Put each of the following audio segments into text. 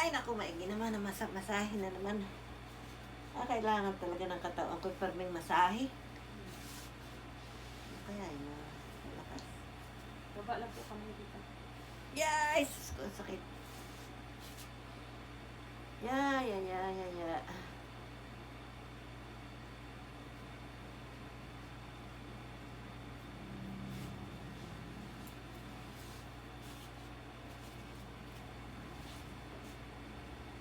Ay, naku, maigi naman. Masa masahe na naman. Ah, kailangan talaga ng katawan ko perming masahe. Kaya yun, malakas. Baba lang po kami dito. Ko, ang sakit. Ya, ya, ya, ya, ya.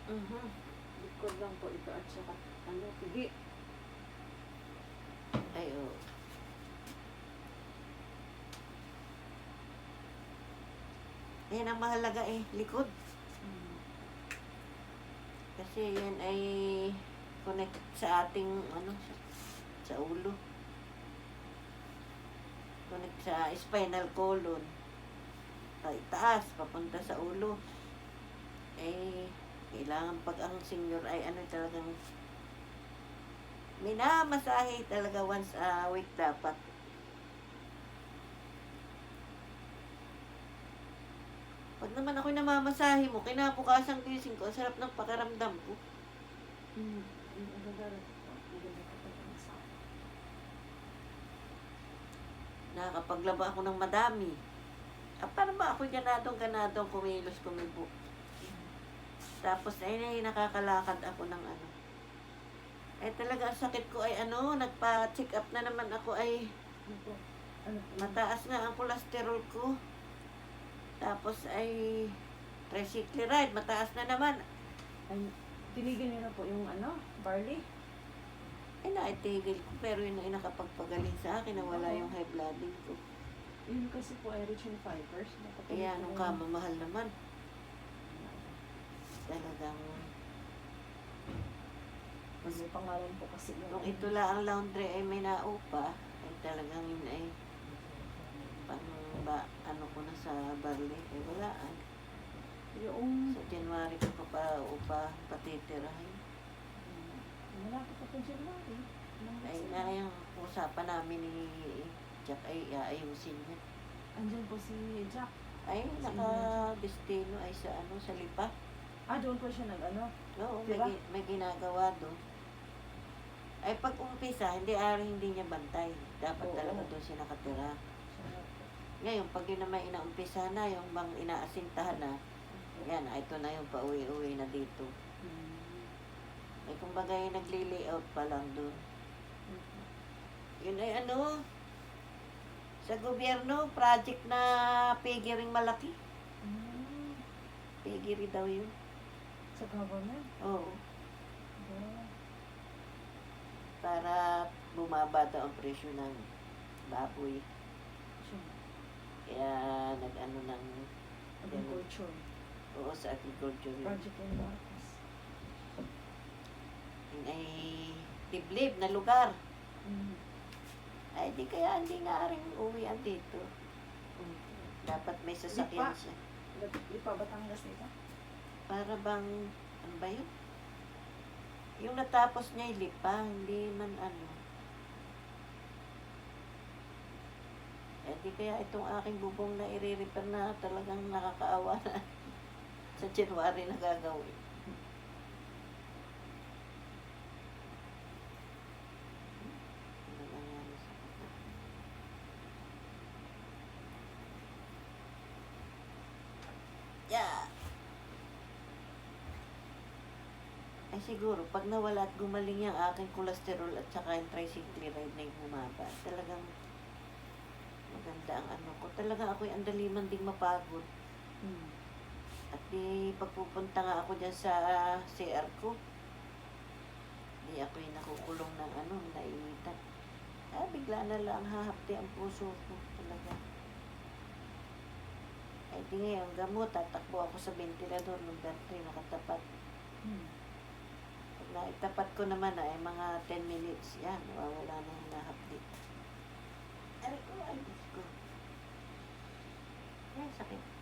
Mhm. Likod lang po ito at saka ano, pigi. Ay, oo. Yan ang mahalaga eh, likod. Mm. Kasi yan ay connect sa ating ano sa, sa ulo. Connect sa spinal column. Ay, taas, papunta sa ulo. Eh, kailangan pag ang senior ay ano talagang minamasahe talaga once a week dapat. Pag naman ako namamasahe mo, kinabukasan gising ko, ang sarap ng pakiramdam ko. Mm. Nakakapaglaba ako ng madami. Ah, paano ba ako ganadong ganadong kumilos kumibo? Tapos ay ay nakakalakad ako ng ano. Eh talaga ang sakit ko ay ano, nagpa-check up na naman ako ay mataas nga ang cholesterol ko. Tapos ay triglyceride, mataas na naman. Ay, tinigil niyo na po yung ano, barley. Ay naitigil ko, pero yun ay nakapagpagaling sa akin na wala yung high blooding ko. Yun kasi po ay rich in fibers. Nung yung- kamamahal naman, talagang may pangalan po kasi yung... Nung ito lang ang laundry ay may naupa, ay talagang yun ay pang ba, ano ko na sa barley, ay wala ay. Yung... Sa January ko pa pa upa patitirahin. Wala ko pa po January. Nang- Ay na yung usapan namin ni Jack ay aayusin niya. Andyan po si Jack. Ay, naka-destino ay sa ano, sa lipa. Ah, doon po siya nag ano. Oo, may, Diba? gi- may ginagawa doon. Ay, pag umpisa, hindi ari hindi niya bantay. Dapat Oo. talaga doon siya nakatira. Ngayon, pag yun naman inaumpisa na, yung bang inaasintahan na, yan, ah, ito na yung pauwi-uwi na dito. Hmm. Ay, kumbaga yung nagli-layout pa lang doon. Yun ay ano, sa gobyerno, project na pigiring malaki. Hmm. Pigiri daw yun. Sa government. Oo. Yeah. Para bumaba daw ang presyo ng baboy. Siya. Kaya nag-ano ng, Agriculture. oo, sa agriculture. Project in Marcos. Ay liblib na lugar. Hmm. Ay, di kaya hindi nga rin uwian dito. Dapat may sasakyan Lipa. siya. Lipa Batangas dito? Para bang, ano ba yun? Yung natapos niya yung lipa, hindi man ano. Eh di kaya itong aking bubong na i-repair na talagang nakakaawa na sa January na gagawin. Ano nangyari sa kanya? Yeah! Ay siguro, pag nawala at gumaling yung aking cholesterol at saka yung triglyceride na yung bumaba, talagang maganda ang ano ko. Talagang ako'y andaliman ding mapagod. Hmm. At di pagpupunta nga ako dyan sa CR ko, di ako'y nakukulong ng ano, nainitan. Ah, bigla na lang hahapti ang puso ko talaga. Ay di ngayon, gamot, tatakbo ako sa ventilador ng battery nakatapat. Hmm. Pag naitapat ko naman ay mga 10 minutes, yan, nawawala na nahapdi. Aray ko, ay, Diyos ko. Ay, sakit.